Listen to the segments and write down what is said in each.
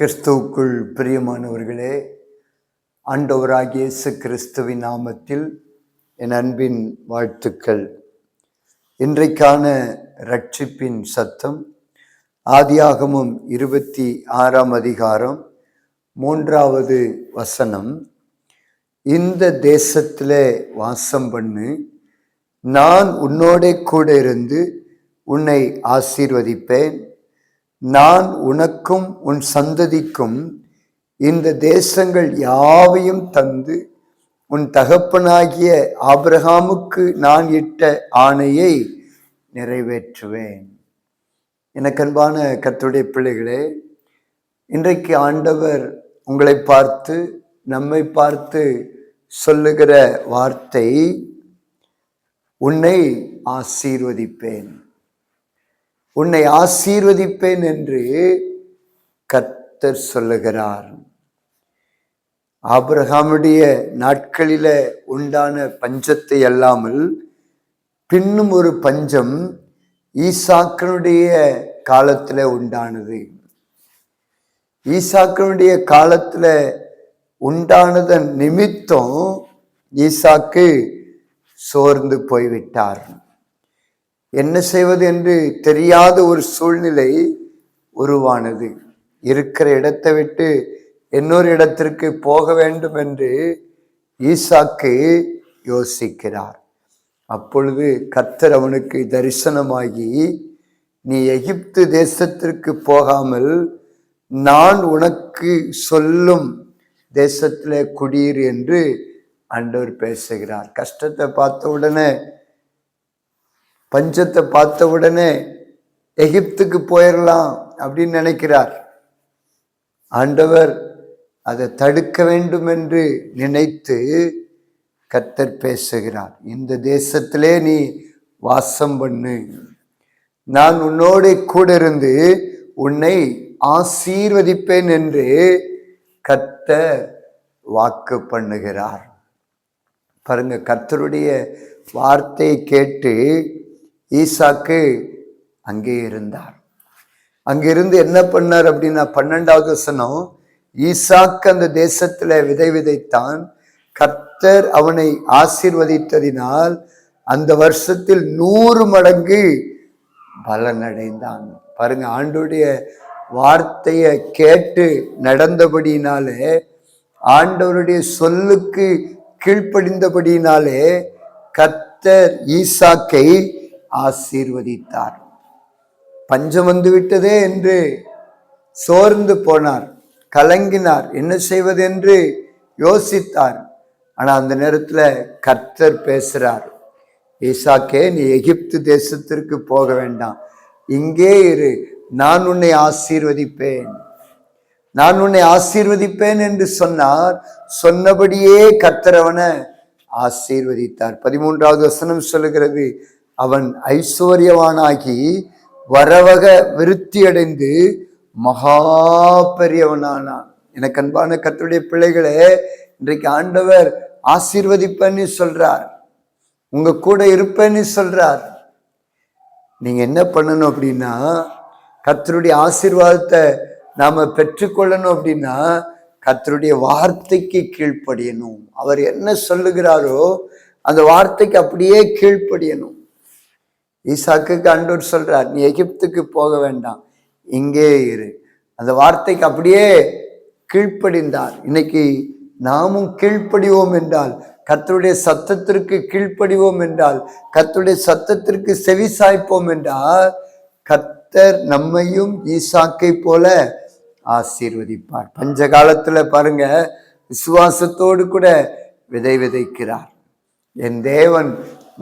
கிறிஸ்துவுக்குள் பிரியமானவர்களே ஆண்டவராகிய இயேசு கிறிஸ்துவின் நாமத்தில் என் அன்பின் வாழ்த்துக்கள். இன்றைக்கான ரட்சிப்பின் சத்தம் ஆதியாகமும் இருபத்தி ஆறாம் அதிகாரம் மூன்றாவது வசனம். இந்த தேசத்திலே வாசம் பண்ணு நான் உன்னோட கூட இருந்து உன்னை ஆசீர்வதிப்பேன். நான் உனக்கும் உன் சந்ததிக்கும் இந்த தேசங்கள் யாவையும் தந்து உன் தகப்பனாகிய ஆபிரகாமுக்கு நான் இட்ட ஆணையை நிறைவேற்றுவேன். எனக்கு அன்பான பிள்ளைகளே இன்றைக்கு ஆண்டவர் உங்களை பார்த்து நம்மை பார்த்து சொல்லுகிற வார்த்தை உன்னை ஆசீர்வதிப்பேன். உன்னை ஆசீர்வதிப்பேன் என்று கர்த்தர் சொல்லுகிறார். ஆபிரகாமுடைய நாட்களில உண்டான பஞ்சத்தை அல்லாமல் பின்னும் ஒரு பஞ்சம் ஈசாக்கனுடைய காலத்துல உண்டானது. ஈசாக்கனுடைய காலத்துல உண்டானதன் நிமித்தம் ஈசாக்கு சோர்ந்து போய்விட்டார். என்ன செய்வது என்று தெரியாத ஒரு சூழ்நிலை உருவானது. இருக்கிற இடத்தை விட்டு இன்னொரு இடத்திற்கு போக வேண்டும் என்று ஈசாக்கு யோசிக்கிறார். அப்பொழுது கத்தர் அவனுக்கு தரிசனமாகி நீ எகிப்து தேசத்திற்கு போகாமல் நான் உனக்கு சொல்லும் தேசத்திலே குடியிரு என்று அண்டவர் பேசுகிறார். கஷ்டத்தை பார்த்த உடனே பஞ்சத்தை பார்த்த உடனே எகிப்துக்கு போயிடலாம் அப்படின்னு நினைக்கிறார். ஆண்டவர் அதை தடுக்க வேண்டும் என்று நினைத்து கத்தர் பேசுகிறார். இந்த தேசத்திலே நீ வாசம் பண்ணு. நான் உன்னோட கூட இருந்து உன்னை ஆசீர்வதிப்பேன் என்று கத்த வாக்கு பண்ணுகிறார். பாருங்க கர்த்தருடைய வார்த்தையை கேட்டு ஈசாக்கு அங்கே இருந்தார். அங்கிருந்து என்ன பண்ணார் அப்படின்னா பன்னெண்டாவது வசனம் ஈசாக்கு அந்த தேசத்துல விதை விதைத்தான். கர்த்தர் அவனை ஆசீர்வதித்ததினால் அந்த வருஷத்தில் நூறு மடங்கு பலனடைந்தான். பாருங்க ஆண்டுடைய வார்த்தையை கேட்டு நடந்தபடினாலே ஆண்டவருடைய சொல்லுக்கு கீழ்ப்படிந்தபடினாலே கர்த்தர் ஈசாக்கை ஆசீர்வதித்தார். பஞ்சம் வந்து விட்டதே என்று சோர்ந்து போனார் கலங்கினார். என்ன செய்வது என்று யோசித்தார். ஆனால் அந்த நேரத்தில் கர்த்தர் பேசுகிறார் ஈசாக்கே நீ எகிப்து தேசத்திற்கு போக வேண்டாம். இங்கே இரு நான் உன்னை ஆசீர்வதிப்பேன். நான் உன்னை ஆசீர்வதிப்பேன் என்று சொன்னார். சொன்னபடியே கர்த்தரவனை ஆசீர்வதித்தார். பதிமூன்றாவது வசனம் சொல்லுகிறது அவன் ஐஸ்வர்யவானாகி வரவக விருத்தி அடைந்து மகா பெரியவனானான். எனக்கு அன்பான கத்துடைய பிள்ளைகளே இன்றைக்கு ஆண்டவர் ஆசீர்வதிப்பேன்னு சொல்றார். உங்க கூட இருப்பேன்னு சொல்றார். நீங்க என்ன பண்ணணும் அப்படின்னா கத்தருடைய ஆசீர்வாதத்தை நாம பெற்றுக்கொள்ளணும் அப்படின்னா கத்தருடைய வார்த்தைக்கு கீழ்ப்படியணும். அவர் என்ன சொல்லுகிறாரோ அந்த வார்த்தைக்கு அப்படியே கீழ்ப்படியணும். ஈசாக்குக்கு அண்டோர் சொல்றார் நீ எகிப்துக்கு போக வேண்டாம் இங்கே இரு. அந்த வார்த்தைக்கு அப்படியே கீழ்ப்படிந்தார். இன்னைக்கு நாமும் கீழ்ப்படிவோம் என்றால் கத்தருடைய சத்தத்திற்கு கீழ்ப்படிவோம் என்றால் கத்தருடைய சத்தத்திற்கு செவி சாய்ப்போம் என்றால் கர்த்தர் நம்மையும் ஈசாக்கை போல ஆசீர்வதிப்பார். பஞ்ச காலத்துல பாருங்க விசுவாசத்தோடு கூட விதை விதைக்கிறார். என் தேவன்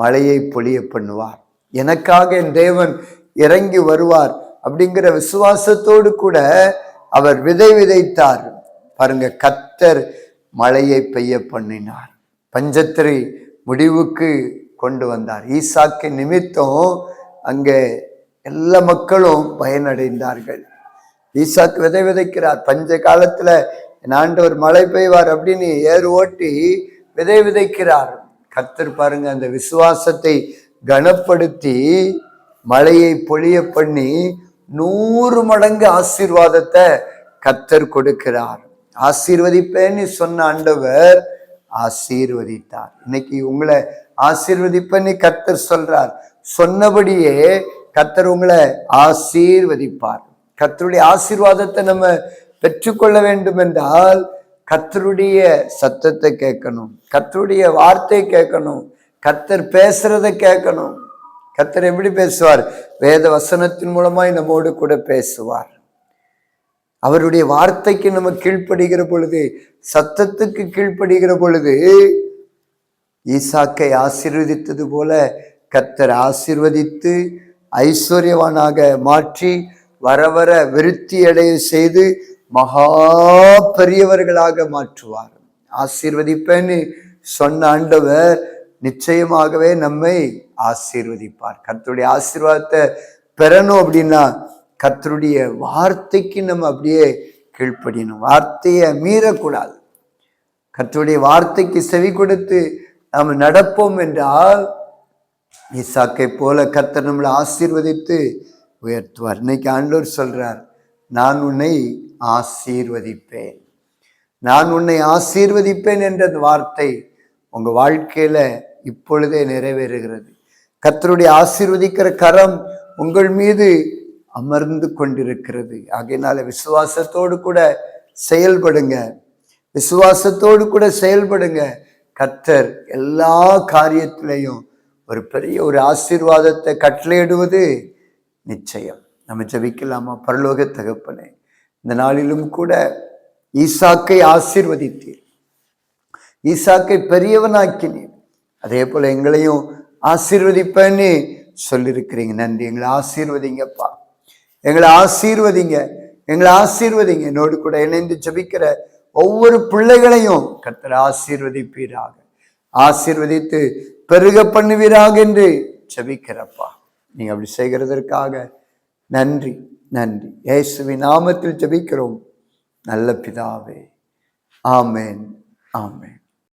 மழையை பொழிய பண்ணுவார். எனக்காக என் தேவன் இறங்கி வருவார் அப்படிங்கிற விசுவாசத்தோடு கூட அவர் விதை விதைத்தார். பாருங்க கத்தர் மழையை பெய்ய பண்ணினார். பஞ்சத்திரை முடிவுக்கு கொண்டு வந்தார். ஈசாக்கு நிமித்தம் அங்கே எல்லா மக்களும் பயனடைந்தார்கள். ஈசாக்கு விதை விதைக்கிறார். பஞ்ச காலத்துல என் ஆண்டவர் மழை பெய்வார் அப்படின்னு ஏறு ஓட்டி விதை விதைக்கிறார். கத்தர் பாருங்க அந்த விசுவாசத்தை கனப்படுத்தி மழையை பொழிய பண்ணி நூறு மடங்கு ஆசீர்வாதத்தை கத்தர் கொடுக்கிறார். ஆசீர்வதிப்பேன்னு சொன்ன ஆண்டவர் ஆசீர்வதித்தார். இன்னைக்கு உங்களை ஆசீர்வதிப்பேன்னு கத்தர் சொல்றார். சொன்னபடியே கத்தர் உங்களை ஆசீர்வதிப்பார். கத்தருடைய ஆசீர்வாதத்தை நம்ம பெற்றுக்கொள்ள வேண்டும் என்றால் கத்தருடைய சத்தத்தை கேட்கணும் கத்தருடைய வார்த்தை கேட்கணும் கத்தர் பேசுறத கேட்கணும். கத்தர் எப்படி பேசுவார்? வேத வசனத்தின் மூலமாய் நம்மோடு கூட பேசுவார். அவருடைய வார்த்தைக்கு நம்ம கீழ்ப்படுகிற பொழுது சத்தத்துக்கு கீழ்ப்படுகிற பொழுது ஈசாக்கை ஆசீர்வதித்தது போல கத்தர் ஆசிர்வதித்து ஐஸ்வர்யவானாக மாற்றி வர வர விருத்தி அடைய செய்து மகா பெரியவர்களாக மாற்றுவார். ஆசீர்வதிப்பேன்னு சொன்ன ஆண்டவர் நிச்சயமாகவே நம்மை ஆசீர்வதிப்பார். கர்த்தருடைய ஆசீர்வாதத்தை பெறணும் அப்படின்னா கர்த்தருடைய வார்த்தைக்கு நம்ம அப்படியே கீழ்ப்படியணும். வார்த்தையை மீறக்கூடாது. கர்த்தருடைய வார்த்தைக்கு செவி கொடுத்து நாம் நடப்போம் என்றால் ஈசாக்கை போல கர்த்தர் நம்மளை ஆசீர்வதித்து உயர்த்துவார். இன்னைக்கு ஆண்டோர் சொல்றார் நான் உன்னை ஆசீர்வதிப்பேன். நான் உன்னை ஆசீர்வதிப்பேன் என்ற வார்த்தை. உங்கள் வாழ்க்கையில் இப்பொழுதே நிறைவேறுகிறது. கத்தருடைய ஆசீர்வதிக்கிற கரம் உங்கள் மீது அமர்ந்து கொண்டிருக்கிறது. ஆகையினால விசுவாசத்தோடு கூட செயல்படுங்க. விசுவாசத்தோடு கூட செயல்படுங்க. கர்த்தர் எல்லா காரியத்திலையும் ஒரு பெரிய ஒரு ஆசீர்வாதத்தை கட்டளையிடுவது நிச்சயம். நம்ம ஜபிக்கலாமா? பரலோக தகப்பனே இந்த நாளிலும் கூட ஈசாக்கை ஆசீர்வதித்தீர். ஈசாக்கை பெரியவனாக்கினீர் அதே போல எங்களையும் ஆசீர்வதிப்பேன்னு சொல்லியிருக்கிறீங்க நன்றி. எங்களை ஆசீர்வதிங்கப்பா. எங்களை ஆசீர்வதிங்க. எங்களை ஆசீர்வதிங்க. என்னோடு கூட இணைந்து ஜபிக்கிற ஒவ்வொரு பிள்ளைகளையும் கர்த்தர் ஆசீர்வதிப்பீராக. ஆசீர்வதித்து பெருக பண்ணுவீராக என்று ஜபிக்கிறப்பா. நீங்க அப்படி செய்கிறதற்காக நன்றி நன்றி. இயேசுவின் நாமத்தில் ஜபிக்கிறோம். நல்ல பிதாவே. ஆமேன் ஆமேன்.